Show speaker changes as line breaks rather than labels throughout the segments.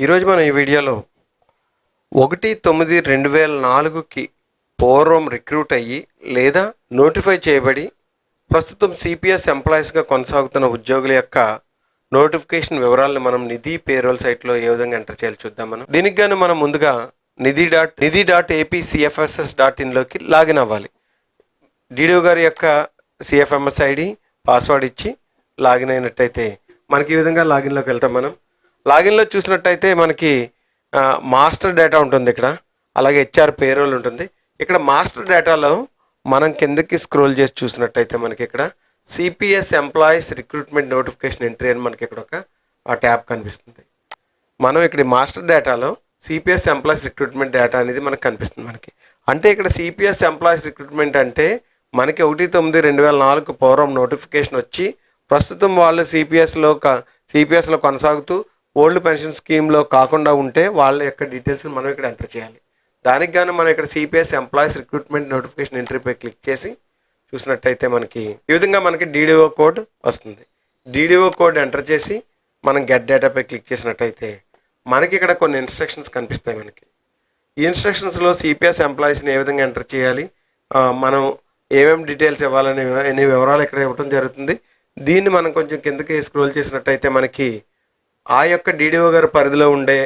ఈరోజు మనం ఈ వీడియోలో ఒకటి తొమ్మిది రెండు వేల నాలుగుకి పూర్వం రిక్రూట్ అయ్యి లేదా నోటిఫై చేయబడి ప్రస్తుతం సిపిఎస్ ఎంప్లాయీస్గా కొనసాగుతున్న ఉద్యోగుల యొక్క నోటిఫికేషన్ వివరాలను మనం నిధి పేరోల్ సైట్లో ఏ విధంగా ఎంటర్ చేయాలి చూద్దాం మనం దీనికి గాను మనం ముందుగా Nidhi dot Nidhi dot AP CFSS dot ఇన్లోకి లాగిన్ అవ్వాలి డిడిఓ గారి యొక్క సిఎఫ్ఎంఎస్ ఐడి పాస్వర్డ్ ఇచ్చి లాగిన్ అయినట్టయితే మనకి ఈ విధంగా లాగిన్లోకి వెళ్తాం మనం లాగిన్లో చూసినట్టయితే మనకి మాస్టర్ డేటా ఉంటుంది ఇక్కడ అలాగే హెచ్ఆర్ పేరోల్ ఉంటుంది ఇక్కడ మాస్టర్ డేటాలో మనం కిందకి స్క్రోల్ చేసి చూసినట్టయితే మనకి ఇక్కడ CPS employees recruitment notification entry అని మనకి ఇక్కడ ఒక ట్యాబ్ కనిపిస్తుంది మనం ఇక్కడ మాస్టర్ డేటాలో సిపిఎస్ ఎంప్లాయీస్ రిక్రూట్మెంట్ డేటా అనేది మనకు కనిపిస్తుంది మనకి అంటే ఇక్కడ సిపిఎస్ ఎంప్లాయీస్ రిక్రూట్మెంట్ అంటే మనకి ఒకటి తొమ్మిది రెండు వేల నాలుగు పూర్వం నోటిఫికేషన్ వచ్చి ప్రస్తుతం వాళ్ళు సిపిఎస్లో సిపిఎస్లో కొనసాగుతూ ఓల్డ్ పెన్షన్ స్కీమ్లో కాకుండా ఉంటే వాళ్ళ యొక్క డీటెయిల్స్ని మనం ఇక్కడ ఎంటర్ చేయాలి దానికి గాను మనం ఇక్కడ సిపిఎస్ ఎంప్లాయీస్ రిక్రూట్మెంట్ నోటిఫికేషన్ ఎంట్రీపై క్లిక్ చేసి చూసినట్టయితే మనకి ఈ విధంగా మనకి డీడీఓ కోడ్ వస్తుంది డీడీఓ కోడ్ ఎంటర్ చేసి మనం గెట్ డేటాపై క్లిక్ చేసినట్టయితే మనకి ఇక్కడ కొన్ని ఇన్స్ట్రక్షన్స్ కనిపిస్తాయి మనకి ఈ ఇన్స్ట్రక్షన్స్లో సిపిఎస్ ఎంప్లాయీస్ని ఏ విధంగా ఎంటర్ చేయాలి మనం ఏమేమి డీటెయిల్స్ ఇవ్వాలనే వివరాలు ఇక్కడ ఇవ్వడం జరుగుతుంది దీన్ని మనం కొంచెం కిందకి స్క్రోల్ చేసినట్టయితే మనకి ఆ యొక్క డీడీఓ గారి పరిధిలో ఉండే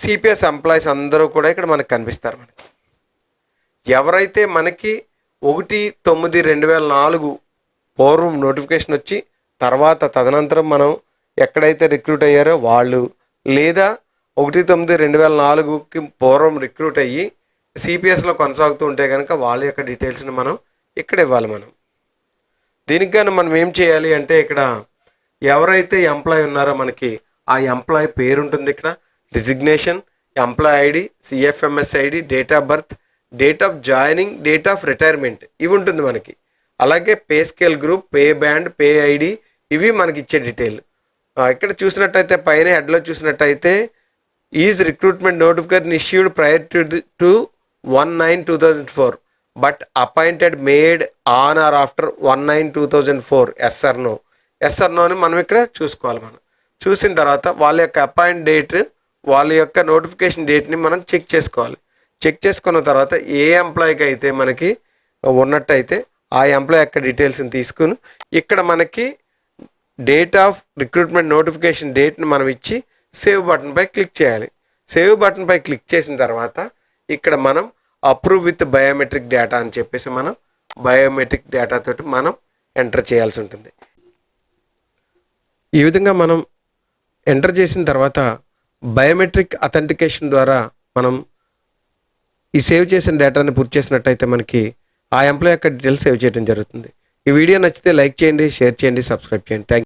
సిపిఎస్ ఎంప్లాయీస్ అందరూ కూడా ఇక్కడ మనకు కనిపిస్తారు మనకి ఎవరైతే మనకి ఒకటి తొమ్మిది రెండు వేల నాలుగు పూర్వం నోటిఫికేషన్ వచ్చి తర్వాత తదనంతరం మనం ఎక్కడైతే రిక్రూట్ అయ్యారో వాళ్ళు లేదా ఒకటి తొమ్మిది రెండు వేల నాలుగుకి పూర్వం రిక్రూట్ అయ్యి సిపిఎస్లో కొనసాగుతూ ఉంటే కనుక వాళ్ళ యొక్క డీటెయిల్స్ని మనం ఇక్కడ ఇవ్వాలి మనం దీనికి మనం ఏం చేయాలి అంటే ఇక్కడ ఎవరైతే ఎంప్లాయ్ ఉన్నారో మనకి ఆ ఎంప్లాయ్ పేరు ఉంటుంది ఇక్కడ designation employee ID CFMS ID date of birth date of joining date of retirement ఇవి ఉంటుంది మనకి అలాగే pay scale group pay band pay ID ఇవి మనకి ఇచ్చే డీటెయిల్ ఇక్కడ చూసినట్టయితే పైన హెడ్లో చూసినట్టయితే is recruitment notification issued prior to two one nine two thousand four but appointed made on or after one nine two thousand four SR no SR no మనం ఇక్కడ చూసుకోవాలి మనం చూసిన తర్వాత వాళ్ళ యొక్క అపాయింట్ డేట్ వాళ్ళ యొక్క నోటిఫికేషన్ డేట్ని మనం చెక్ చేసుకోవాలి చెక్ చేసుకున్న తర్వాత ఏ ఎంప్లాయీకి అయితే మనకి ఉన్నట్టయితే ఆ ఎంప్లాయ్ యొక్క డీటెయిల్స్ని తీసుకుని ఇక్కడ మనకి డేట్ ఆఫ్ రిక్రూట్మెంట్ నోటిఫికేషన్ డేట్ని మనం ఇచ్చి సేవ్ బటన్పై క్లిక్ చేయాలి సేవ్ బటన్పై క్లిక్ చేసిన తర్వాత ఇక్కడ మనం అప్రూవ్ విత్ బయోమెట్రిక్ డేటా అని చెప్పేసి మనం బయోమెట్రిక్ డేటాతోటి మనం ఎంటర్ చేయాల్సి ఉంటుంది ఈ విధంగా మనం ఎంటర్ చేసిన తర్వాత బయోమెట్రిక్ అథెంటికేషన్ ద్వారా మనం ఈ సేవ్ చేసిన డేటాని పూర్తి చేసినట్టయితే మనకి ఆ ఎంప్లాయ్ యొక్క డీటెయిల్స్ సేవ్ చేయడం జరుగుతుంది ఈ వీడియో నచ్చితే లైక్ చేయండి షేర్ చేయండి సబ్స్క్రైబ్ చేయండి థ్యాంక్